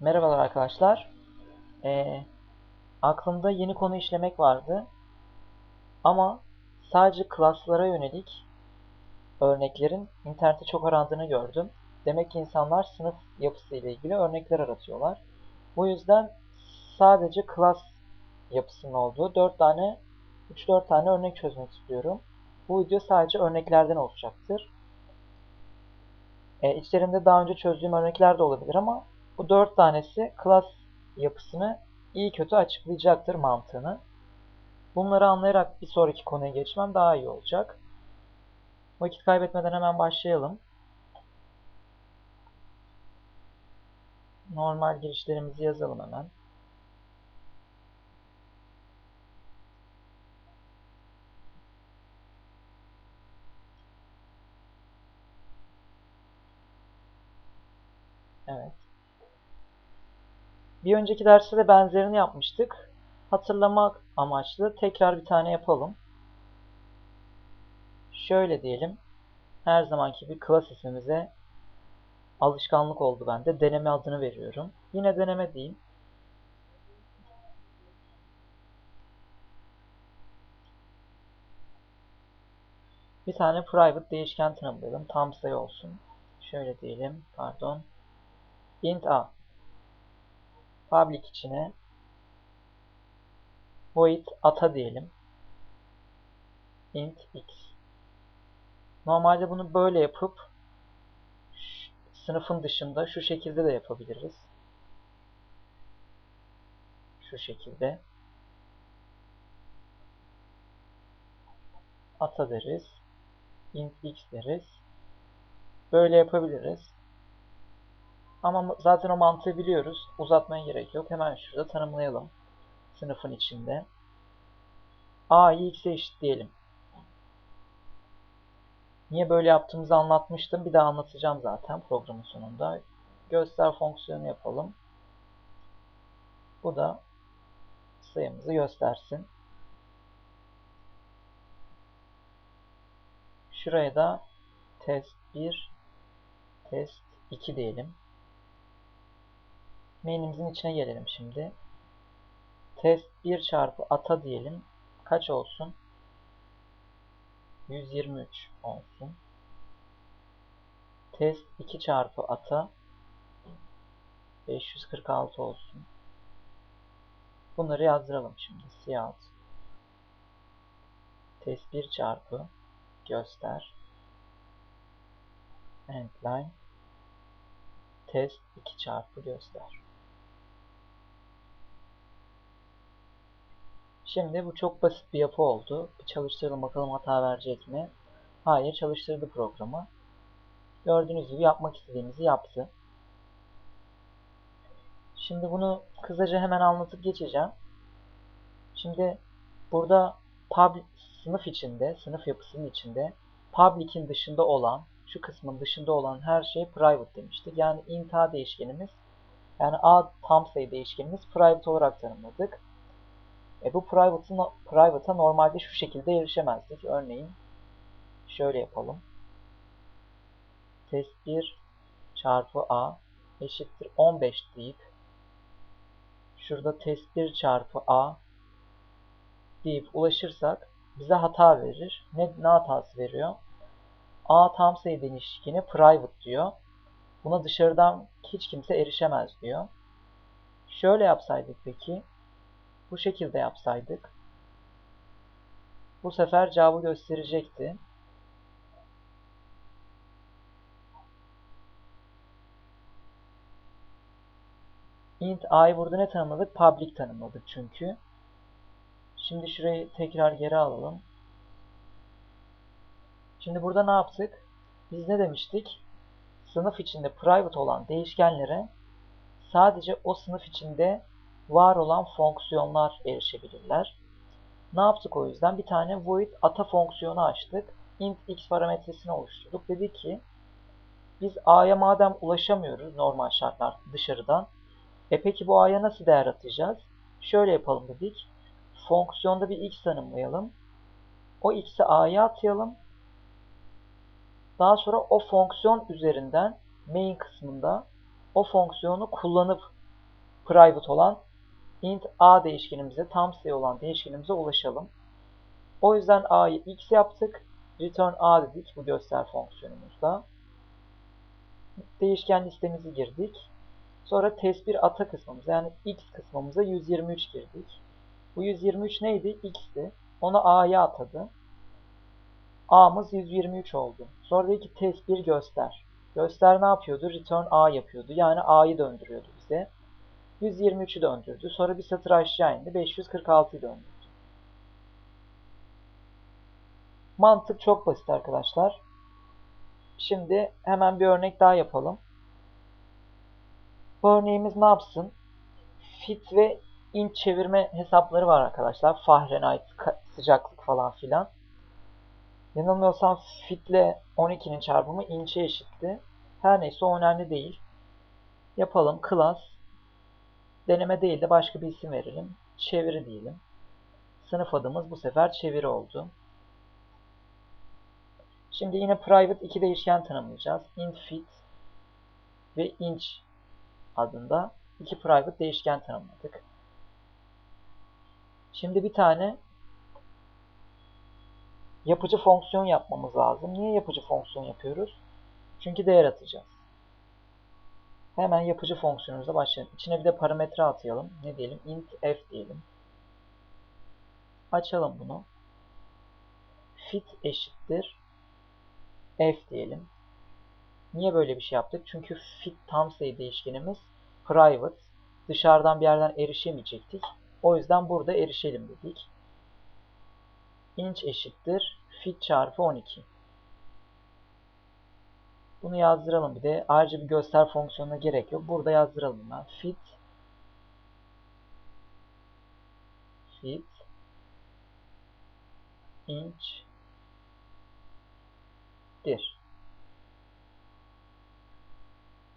Merhabalar arkadaşlar. Ee, aklımda yeni konu işlemek vardı. Ama sadece klaslara yönelik örneklerin internette çok arandığını gördüm. Demek ki insanlar sınıf yapısı ile ilgili örnekler aratıyorlar. Bu yüzden sadece klas yapısının olduğu 4 tane 3-4 tane örnek çözmek istiyorum. Bu video sadece örneklerden oluşacaktır. E, içlerinde daha önce çözdüğüm örnekler de olabilir ama bu dört tanesi class yapısını iyi kötü açıklayacaktır mantığını. Bunları anlayarak bir sonraki konuya geçmem daha iyi olacak. Vakit kaybetmeden hemen başlayalım. Normal girişlerimizi yazalım hemen. Evet. Bir önceki derste de benzerini yapmıştık. Hatırlamak amaçlı tekrar bir tane yapalım. Şöyle diyelim. Her zamanki gibi class ismimize alışkanlık oldu bende. Deneme adını veriyorum. Yine deneme diyeyim. Bir tane private değişken tanımlayalım. Tam sayı olsun. Şöyle diyelim. Pardon. int a public içine void ata diyelim. int x. Normalde bunu böyle yapıp sınıfın dışında şu şekilde de yapabiliriz. Şu şekilde. Ata deriz. int x deriz. Böyle yapabiliriz. Ama zaten o mantığı biliyoruz. Uzatmaya gerek yok. Hemen şurada tanımlayalım. Sınıfın içinde. A'yı x'e eşitleyelim. Niye böyle yaptığımızı anlatmıştım. Bir daha anlatacağım zaten programın sonunda. Göster fonksiyonu yapalım. Bu da sayımızı göstersin. Şuraya da test 1, test 2 diyelim. Main'imizin içine gelelim şimdi. Test 1 çarpı ata diyelim. Kaç olsun? 123 olsun. Test 2 çarpı ata 546 olsun. Bunları yazdıralım şimdi. Cout. Test 1 çarpı göster. Endline. Test 2 çarpı göster. Şimdi bu çok basit bir yapı oldu. Bir çalıştıralım bakalım hata verecek mi? Hayır çalıştırdı programı. Gördüğünüz gibi yapmak istediğimizi yaptı. Şimdi bunu kısaca hemen anlatıp geçeceğim. Şimdi burada public sınıf içinde, sınıf yapısının içinde public'in dışında olan, şu kısmın dışında olan her şey private demiştik. Yani int a değişkenimiz, yani a tam sayı değişkenimiz private olarak tanımladık. E bu private'a private normalde şu şekilde erişemezdik. Örneğin şöyle yapalım. Test 1 çarpı a eşittir 15 deyip şurada test 1 çarpı a deyip ulaşırsak bize hata verir. Ne, ne hatası veriyor? a tam sayı değişkeni private diyor. Buna dışarıdan hiç kimse erişemez diyor. Şöyle yapsaydık peki bu şekilde yapsaydık bu sefer cevabı gösterecekti. int a'yı burada ne tanımladık? Public tanımladık çünkü. Şimdi şurayı tekrar geri alalım. Şimdi burada ne yaptık? Biz ne demiştik? Sınıf içinde private olan değişkenlere sadece o sınıf içinde var olan fonksiyonlar erişebilirler. Ne yaptık o yüzden? Bir tane void ata fonksiyonu açtık. int x parametresini oluşturduk. Dedi ki biz a'ya madem ulaşamıyoruz normal şartlar dışarıdan. E peki bu a'ya nasıl değer atacağız? Şöyle yapalım dedik. Fonksiyonda bir x tanımlayalım. O x'i a'ya atayalım. Daha sonra o fonksiyon üzerinden main kısmında o fonksiyonu kullanıp private olan int a değişkenimize, tam sayı olan değişkenimize ulaşalım. O yüzden a'yı x yaptık. Return a dedik bu göster fonksiyonumuzda. Değişken listemizi girdik. Sonra test 1 ata kısmımıza yani x kısmımıza 123 girdik. Bu 123 neydi? x'ti. Onu a'ya atadı. a'mız 123 oldu. Sonra dedi ki test 1 göster. Göster ne yapıyordu? Return a yapıyordu. Yani a'yı döndürüyordu bize. 123'ü döndürdü. Sonra bir satır aşağı indi. 546'yı döndürdü. Mantık çok basit arkadaşlar. Şimdi hemen bir örnek daha yapalım. Bu örneğimiz ne yapsın? Fit ve inç çevirme hesapları var arkadaşlar. Fahrenheit, sıcaklık falan filan. Yanılmıyorsam fit ile 12'nin çarpımı inçe eşitti. Her neyse o önemli değil. Yapalım. Class. Deneme değil de başka bir isim verelim. Çeviri diyelim. Sınıf adımız bu sefer çeviri oldu. Şimdi yine private iki değişken tanımlayacağız. int fit ve inch adında iki private değişken tanımladık. Şimdi bir tane yapıcı fonksiyon yapmamız lazım. Niye yapıcı fonksiyon yapıyoruz? Çünkü değer atacağız. Hemen yapıcı fonksiyonumuza başlayalım. İçine bir de parametre atayalım. Ne diyelim? int f diyelim. Açalım bunu. fit eşittir f diyelim. Niye böyle bir şey yaptık? Çünkü fit tam sayı değişkenimiz private. Dışarıdan bir yerden erişemeyecektik. O yüzden burada erişelim dedik. inch eşittir fit çarpı 12. Bunu yazdıralım bir de. Ayrıca bir göster fonksiyonuna gerek yok. Burada yazdıralım ben. Fit fit inch dir.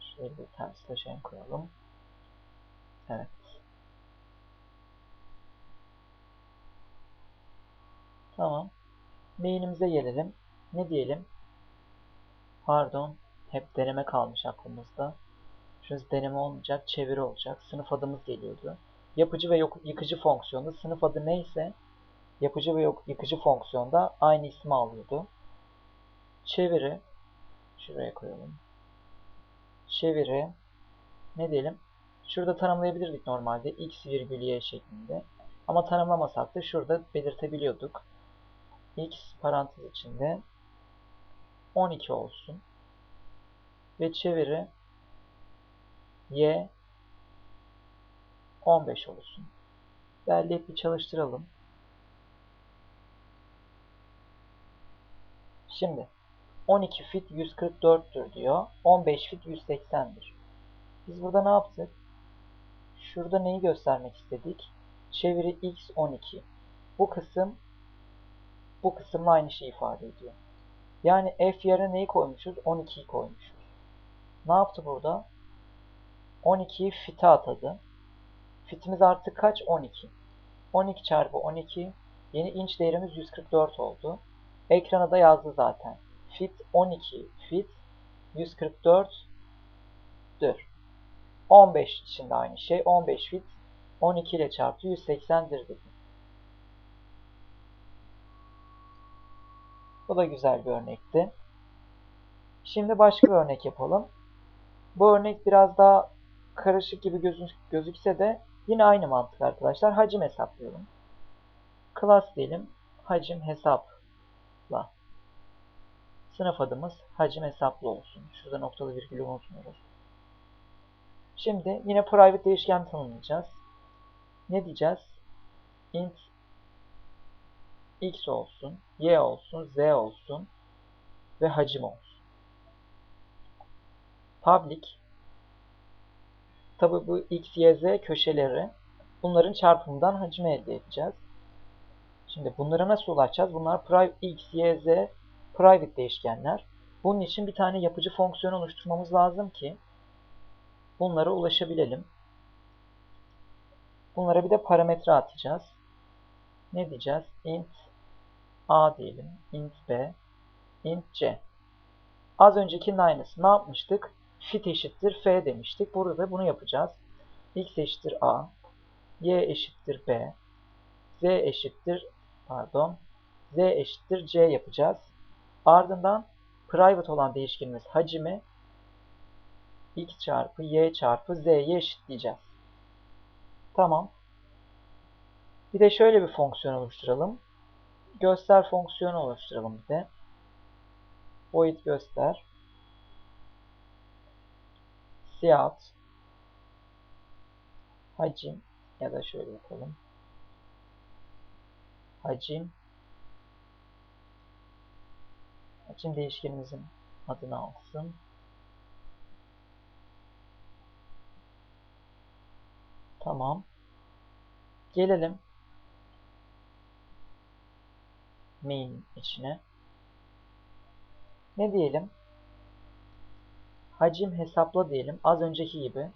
Şöyle bir ters slash koyalım. Evet. Tamam. Main'imize gelelim. Ne diyelim? Pardon. Hep deneme kalmış aklımızda. Şurası deneme olmayacak. Çeviri olacak. Sınıf adımız geliyordu. Yapıcı ve yıkıcı fonksiyonda sınıf adı neyse yapıcı ve yıkıcı fonksiyonda aynı ismi alıyordu. Çeviri şuraya koyalım. Çeviri ne diyelim? Şurada tanımlayabilirdik normalde x virgül y şeklinde. Ama tanımlamasak da şurada belirtebiliyorduk. x parantez içinde 12 olsun. Ve çeviri y 15 olsun. Derleyip bir çalıştıralım. Şimdi 12 fit 144'tür diyor. 15 fit 180'dir. Biz burada ne yaptık? Şurada neyi göstermek istedik? Çeviri x 12. Bu kısım bu kısımla aynı şeyi ifade ediyor. Yani f yerine neyi koymuşuz? 12'yi koymuşuz. Ne yaptı burada? 12'yi fit'e atadı. Fitimiz artık kaç? 12. 12 çarpı 12 yeni inç değerimiz 144 oldu. Ekrana da yazdı zaten. Fit 12 fit 144 dür. 15 için de aynı şey. 15 fit 12 ile çarptı 180'dir dedi. Bu da güzel bir örnekti. Şimdi başka bir örnek yapalım. Bu örnek biraz daha karışık gibi gözük gözükse de yine aynı mantık arkadaşlar. Hacim hesaplayalım. Class diyelim. Hacim hesapla. Sınıf adımız hacim hesaplı olsun. Şurada noktalı virgülü unutmuyoruz. Şimdi yine private değişken tanımlayacağız. Ne diyeceğiz? int x olsun, y olsun, z olsun ve hacim olsun. Public tabi bu x, y, z köşeleri bunların çarpımından hacmi elde edeceğiz. Şimdi bunlara nasıl ulaşacağız? Bunlar private x, y, z private değişkenler. Bunun için bir tane yapıcı fonksiyon oluşturmamız lazım ki bunlara ulaşabilelim. Bunlara bir de parametre atacağız. Ne diyeceğiz? int a diyelim, int b, int c. Az öncekinin aynısı. Ne yapmıştık? fit eşittir f demiştik. Burada da bunu yapacağız. x eşittir a, y eşittir b, z eşittir pardon, z eşittir c yapacağız. Ardından private olan değişkenimiz hacmi x çarpı y çarpı z'ye eşitleyeceğiz. Tamam. Bir de şöyle bir fonksiyon oluşturalım. Göster fonksiyonu oluşturalım bir de. Void göster. Cout hacim ya da şöyle yapalım. Hacim hacim değişkenimizin adını alsın. Tamam. Gelelim main içine. Ne diyelim? Hacim hesapla diyelim. Az önceki gibi